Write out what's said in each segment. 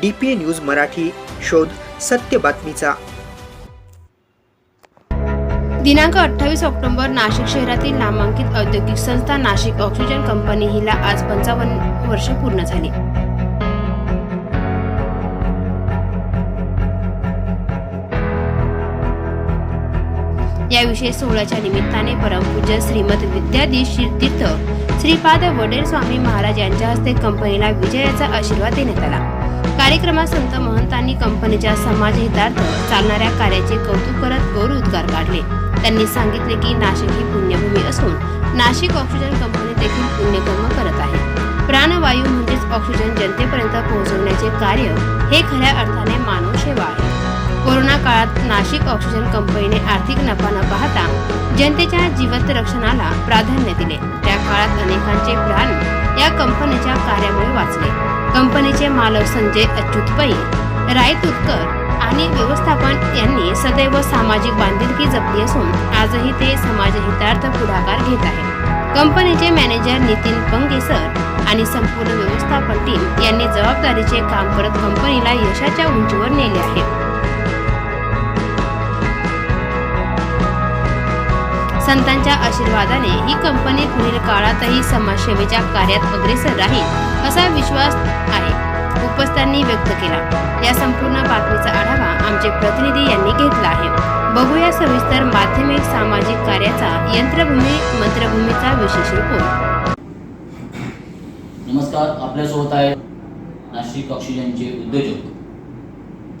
D P A news Marathi शोध सत्य बातमीचा. दिनांक अठ्ठावीस ऑक्टोबर नाशिक शहरातील नामांकित औद्योगिक संस्था नाशिक ऑक्सिजन कंपनी हिला आज पंचावन्न वर्ष पूर्ण झाली. याविषयी सोहळ्याच्या निमित्ताने परमपूज्य श्रीमद विद्याधीश श्रीतीर्थ श्रीपाद वडेल स्वामी महाराज यांच्या हस्ते कंपनीला विजयाचा आशीर्वाद देण्यात आला. कार्यक्रमात संत महंतांनी कंपनीच्या समाजहितार्थ चालणाऱ्या कार्याचे कौतुक करत गौर उद्गार काढले त्यांनी सांगितले की नाशिक ही पुण्यभूमी असून नाशिक ऑक्सिजन कंपनी देखील पुण्यकर्म करत आहे. प्राणवायू म्हणजेच ऑक्सिजन जनतेपर्यंत पोहोचवण्याचे कार्य हे खऱ्या अर्थाने मानव सेवा आहे. कोरोना काळात नाशिक ऑक्सिजन कंपनीने आर्थिक नफा न पाहता जनतेच्या जीवत रक्षणाला प्राधान्य दिले. त्या काळात अनेकांचे प्राण या कंपनीच्या कार्यामुळे मालक संजय अच्युत पै रायतुतकर आणि व्यवस्थापन यांनी सदैव सामाजिक बांधिलकी जपली असून आजही ते समाजहितार्थ पुढाकार घेत आहे कंपनीचे मॅनेजर नितीन पंगे सर आणि संपूर्ण व्यवस्थापन टीम यांनी जबाबदारीचे काम करत कंपनीला यशाच्या उंचीवर नेले आहे. संतांच्या आशीर्वादाने ही कंपनी पुढील काळातही समाजसेवेच्या कार्यात अग्रेसर राहील असा विश्वास आहे. उपस्थांनी व्यक्त केला. या संपूर्ण बातमीचा आढावा आमचे प्रतिनिधी यांनी घेतला आहे. बघूया सविस्तर माध्यमिक सामाजिक कार्याचा यंत्रभूमी मंत्रभूमीचा विशेष रिपोर्ट नमस्कार आपल्यासोबत आहे नाशिक ऑक्सिजनचे उद्योजक.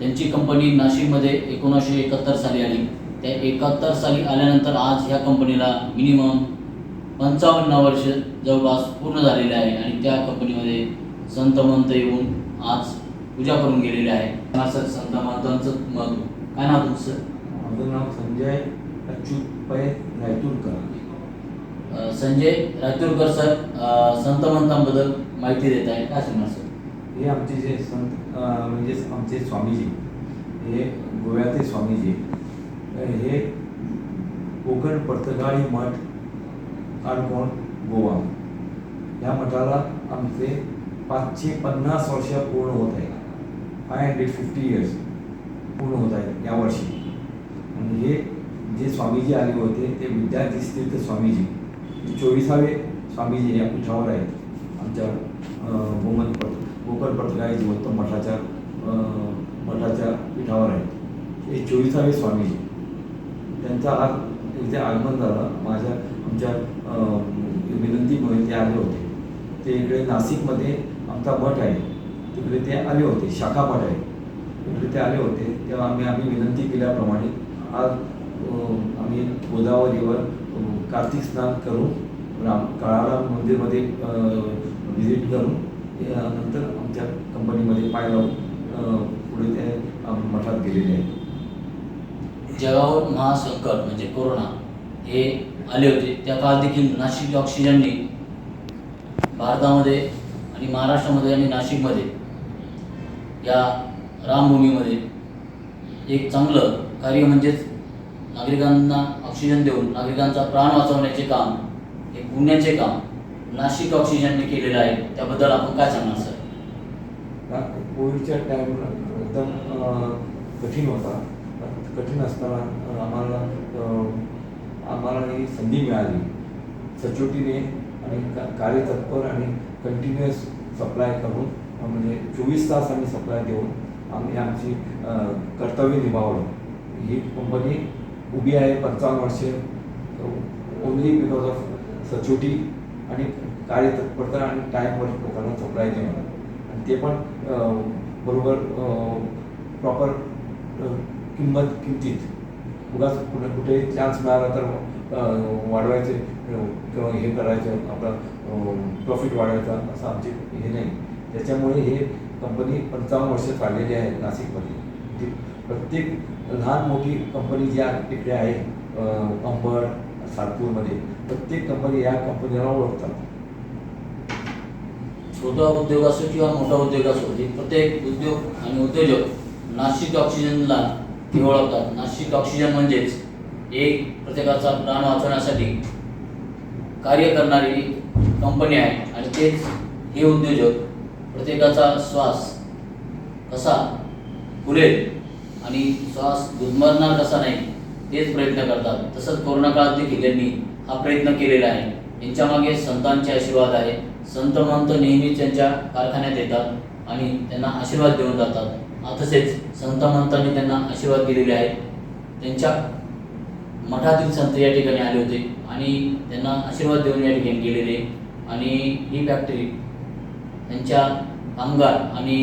त्यांची कंपनी नाशिकमध्ये एकोणीसशे एकाहत्तर साली आली. त्या एकाहत्तर साली आल्यानंतर आज ह्या कंपनीला मिनिमम पंचावन्न वर्ष जवळपास पूर्ण झालेले आहे आणि त्या कंपनीमध्ये संतमंत येऊन आज पूजा करून गेलेले आहे. हा सर? संत महंतांचं महत्त्व काय नाव तुमचं माझं नाव संजय अच्युत पै रायतूरकर संजय रायतूरकर सर संत महंतांबद्दल माहिती देत आहे. काय सांगणार सर? हे आमचे जे संत म्हणजे आमचे स्वामीजी हे गोव्याचे स्वामीजी. हे कोकण पर्तगाळी मठ काणकोण गोवा. या मठाला आमचे पाचशे पन्नास वर्ष पूर्ण होत आहे फाय हंड्रेड फिफ्टी इयर्स पूर्ण होत आहेत यावर्षी म्हणजे जे स्वामीजी आले होते ते विद्याधीश स्वामीजी. चोवीसावे स्वामीजी या पुठावर आहेत. आमच्या गोमन पट कोकण पत्रकारी जिवंत मठाच्या मठाच्या पीठावर आहेत. हे चोवीसावे स्वामीजी. त्यांचा आज इथे आगमन झालं. माझ्या आमच्या विनंतीमुळे ते आले होते. ते इकडे नाशिकमध्ये आमचा भट आहे. तिकडे ते आले होते शाखा मठ आहे. तिकडे ते आले होते. तेव्हा आम्ही आम्ही विनंती केल्याप्रमाणे आज आम्ही गोदावरीवर कार्तिक स्नान करून राम काळाराम मंदिरमध्ये व्हिजिट करून नंतर आमच्या कंपनीमध्ये पाय लावून पुढे ते मठात गेलेले आहेत. जगावर महासंकट म्हणजे कोरोना हे आले होते. त्या काळात देखील नाशिक ऑक्सिजनने भारतामध्ये आणि महाराष्ट्रामध्ये आणि नाशिकमध्ये या रामभूमीमध्ये एक चांगलं कार्य म्हणजेच नागरिकांना ऑक्सिजन देऊन नागरिकांचा प्राण वाचवण्याचे काम हे पुण्याचे काम नाशिक ऑक्सिजनने केलेलं आहे. त्याबद्दल आपण काय सांगणार सर? कोविडच्या टाईमला एकदम कठीण होता. कठीण असताना आम्हाला आम्हाला ही संधी मिळाली. सचोटीने आणि का- कार्यतत्पर आणि कंटिन्युअस सप्लाय करून म्हणजे चोवीस तास आम्ही सप्लाय देऊन आम्ही आमची कर्तव्य निभावलं. ही कंपनी उभी आहे पंचावन्न वर्षे. ओनली बिकॉज ऑफ सचोटी आणि कार्यतत्परता आणि टाईमवर लोकांना सप्लाय देणं. आणि ते पण बरोबर प्रॉपर किंमत किमतीत उगाच कुठे कुठे चान्स मिळाला तर वाढवायचे किंवा हे करायचं आपला प्रॉफिट वाढवायचा असं आमचे हे नाही. त्याच्यामुळे हे कंपनी पंचावन्न वर्ष चाललेली आहे नाशिकमध्ये. ती प्रत्येक लहान मोठी कंपनी ज्या इकडे तिकडे आहे अंबड सातपूरमध्ये प्रत्येक कंपनी या कंपनीला ओळखतात. छोटा उद्योग असो किंवा मोठा उद्योग असो हे प्रत्येक उद्योग आणि उद्योजक नाशिक ऑक्सिजनला ते ओळखतात. नाशिक ऑक्सिजन म्हणजेच एक प्रत्येकाचा प्राण वाचवण्यासाठी कार्य करणारी कंपनी आहे आणि तेच हे उद्योजक प्रत्येकाचा श्वास कसा फुलेल आणि श्वास गुदमरणार कसा नाही तेच प्रयत्न करतात. तसंच कोरोना काळात देखील त्यांनी हा प्रयत्न केलेला आहे. यांच्यामागे संतांचे आशीर्वाद आहे. संत महंत नेहमीच त्यांच्या कारखान्यात येतात आणि त्यांना आशीर्वाद देऊन जातात. तसेच संत महंतांनी त्यांना आशीर्वाद दिलेले आहेत. त्यांच्या मठातील संत या ठिकाणी आले होते आणि त्यांना आशीर्वाद देऊन या ठिकाणी गेलेले. आणि ही फॅक्टरी त्यांच्या कामगार आणि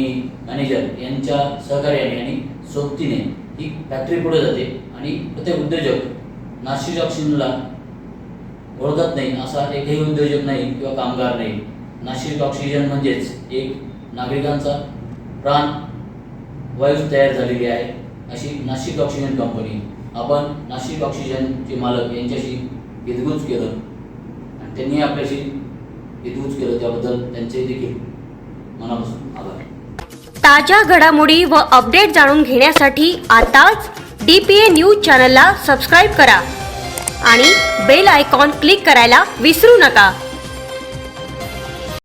मॅनेजर यांच्या सहकार्याने आणि सोबतीने ही फॅक्टरी पुढे जाते आणि प्रत्येक उद्योजक नाशिक ऑक्सिजनला ओळखत नाही असा एकही उद्योजक नाही किंवा कामगार नाही. नाशिक ऑक्सिजन म्हणजेच एक नागरिकांचा प्राण वायू तयार झालेली आहे अशी नाशिक ऑक्सिजन कंपनी. आपण नाशिक ऑक्सिजनचे मालक यांच्याशी हितगुज केलं. आणि त्यांनी आपल्याशी हितगुज केलं. त्याबद्दल त्यांचे देखील मनापासून आभार. ताज्या घडामोडी व अपडेट जाणून घेण्यासाठी आताच डी पी ए न्यूज चॅनलला सबस्क्राईब करा. आणि बेल आयकॉन क्लिक करायला विसरू नका.